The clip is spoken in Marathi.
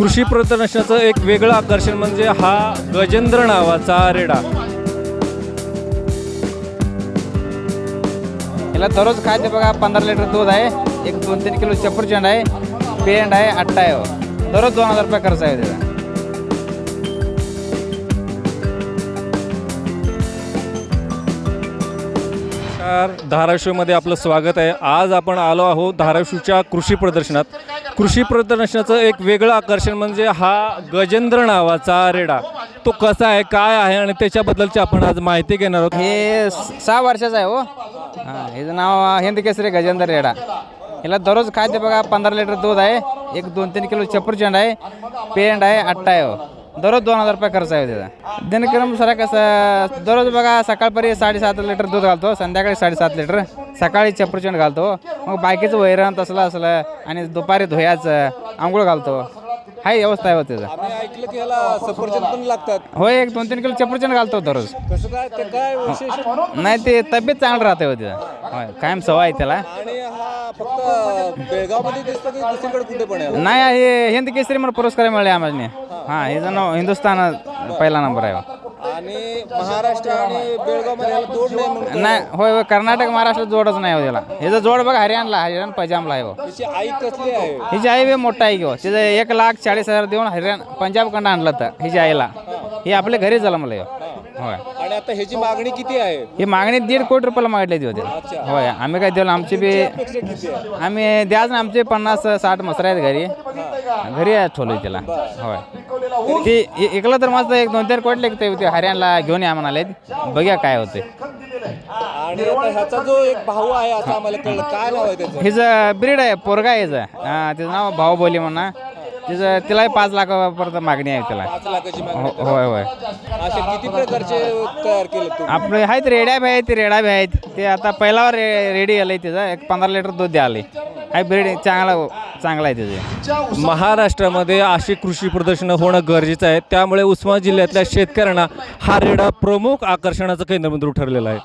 कृषी प्रदर्शनाचं एक वेगळं आकर्षण म्हणजे हा गजेंद्र नावाचा रेडा. याला दररोज खायचे बघा पंधरा लिटर दूध आहे एक दोन तीन किलो चपरचंद आहे पेंड आहे अट्टा आहे हो. दररोज दोन हजार रुपये खर्च आहे त्याचा. धाराशिवमध्ये आपलं स्वागत आहे. आज आपण आलो आहोत धाराशिवच्या कृषी प्रदर्शनात. कृषी प्रदर्शनाचं एक वेगळं आकर्षण म्हणजे हा गजेंद्र नावाचा रेडा. तो कसा आहे काय आहे आणि त्याच्याबद्दलची आपण आज माहिती घेणार आहोत. हे सहा वर्षाचं आहे हो. हां ह्याचं नाव हिंद केसरी गजेंद्र रेडा. याला दररोज खायचे बघा पंधरा लिटर दूध आहे. एक दोन तीन किलो चपरचंद आहे. पेंड आहे अट्टा आहे हो. दररोज दोन हजार रुपये खर्च आहे त्याचा दिनक्रम सरा कसं दररोज बघा सकाळपरी साडेसात लिटर दूध घालतो संध्याकाळी साडेसात लिटर सकाळी चपरचंद घालतो. मग बाकीचं वैरण तसलं असलं आणि दुपारी धुयाचं आंघोळ घालतो. हाय व्यवस्था आहे त्याचं आम्ही ऐकलं की ह्याला सफरचंद पण लागतात. होय एक दोन तीन किलो चपरचंद घालतो दररोज. कसं काय ते काय विशेष? नाही ते तब्येत चांगलं राहते हो तिथं. होय कायम सवय आहे त्याला. आणि फक्त बेळगावमध्ये दिसतो की दुसरीकडे कुठे पण आहे? नाही हे हिंद केसरी मला पुरस्कार मिळाले आम्हाला हां हे जण हिंदुस्थान पहिला नंबर आहे. हो. आणि महाराष्ट्र आणि बेळगावमध्ये नाही म्हणून नाही होय होय कर्नाटक महाराष्ट्र जोडच नाही हो त्याला. ह्याचा जोड बघा हरियाणला हरियाणा पंजाबला आहे हो. आई कसली आहे? हिची आई बी मोठा आहे की हो. तिचं एक लाख चाळीस हजार देऊन हरियाणा पंजाबकडनं आणलं तर हिच्या आईला. ही आपल्या घरी झालं मला हो. होय. आणि आता ह्याची मागणी किती आहे? ही मागणी दीड कोटी रुपयाला मागितली होती. होय आम्ही काय दिलं आमची बी अपेक्षा किती आहे? आम्ही द्याच ना आमचे पन्नास साठ मसरा आहेत घरी. घरी आहे ठेवलं त्याला होय. ती इ- इकलं तर मस्त एक दोन तीन कोटी लागते होते हरियाणला घेऊन या म्हणाले बघूया काय होते. आणि आता ह्याचा जो एक भाऊ आहे आम्हाला कळलं. काय नाव आहे त्याचं? हिचं ब्रीड आहे पोरगा आहे हिचं. हा तिचं नाव भाऊबोली म्हणा. तिचं तिलाही पाच लाखापर्यंत मागणी आहे त्याला पाच लाखाची मागणी हो- होय होय. असे किती प्रकारचे तयार केले तुम्ही? आपले आहेत रेड्या बी आहेत रेडा बी आहेत. ते आता पहिल्यावर रे रेडी आलंय तिचं. एक पंधरा लिटर दूध द्याले आहे ब्रीड चांगला चांगला आहे तिचं. महाराष्ट्रामध्ये अशी कृषी प्रदर्शनं होणं गरजेचं आहे. त्यामुळे उस्मानाबाद जिल्ह्यातल्या शेतकऱ्यांना हा रेडा प्रमुख आकर्षणाचं केंद्रबिंदू ठरलेला आहे.